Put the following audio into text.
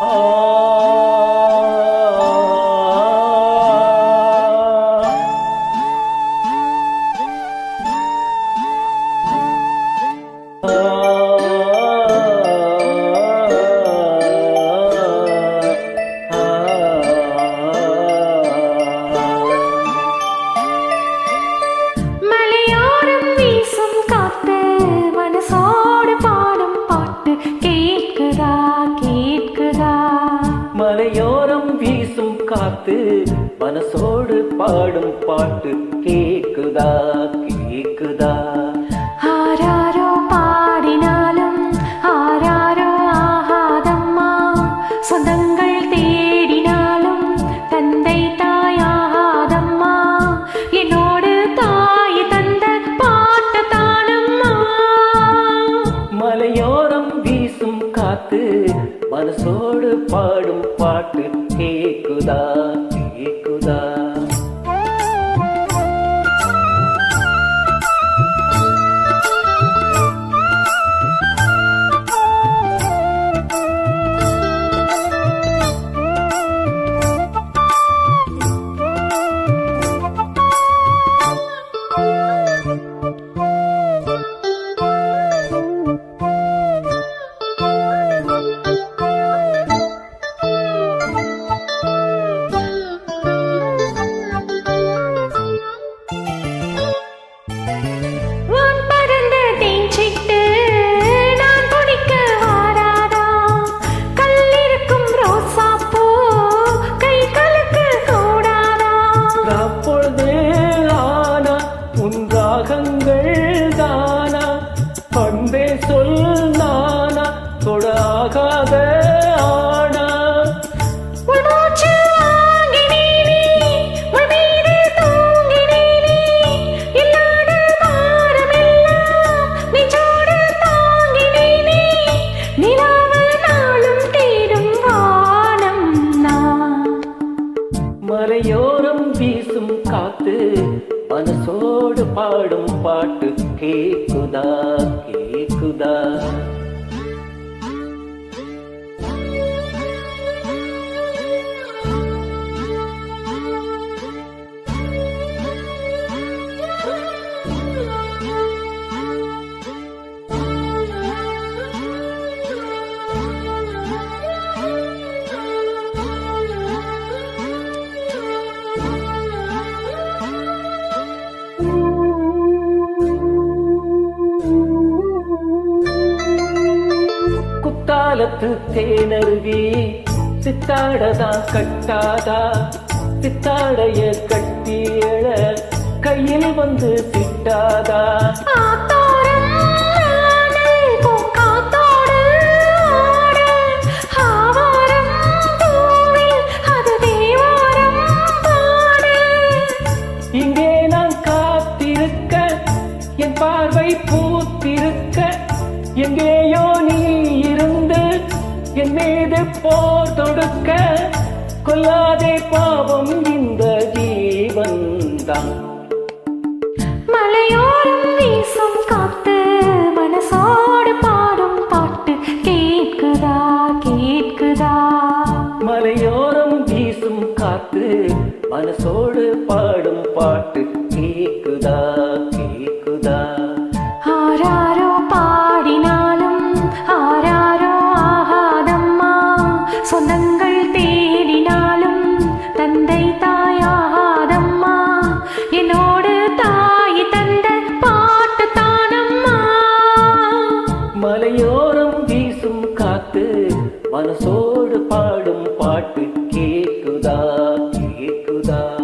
மலையோரம் மனசோடு பாடும் பாட்டு கேக்குதா கேக்குதா? ஆராரோ பாடினாலும் ஆராரோ ஆகாதம்மா. சொந்தங்கள் தேடினாலும் தந்தை தாயாகாதம்மா என்னோடு தாய் தந்த பாட்டு தானம்மா. மலையோரம் வீசும் காத்து மனசோடு பாடும் பாட்டு கேக்குதா கேக்குதா உன் ராகங்கள் தானா? பண்பே சொல் நானா? தொடாகாத ஆனா. மலையோரம் வீசும் காத்து மனசோடு பாடும் பாட்டு கேக்குதா கேக்குதா? குத்தாலத்து தேனருவி சித்தாடதா கட்டாதா? சித்தாடைய கட்டியழ கையில் வந்து பாட. இங்கே நான் காத்திருக்க என் பார்வை பூத்திருக்க எங்கேயோ நீ என் மீது போர் தொடுக்க கொல்லாதே பாவம் இந்த ஜீவன்தான். மலையோரம் வீசும் காத்து மனசோடு பாடும் பாட்டு கேட்குதா கேட்குதா? மலையோரம் வீசும் காத்து மனசோடு பாடும் மனசோடு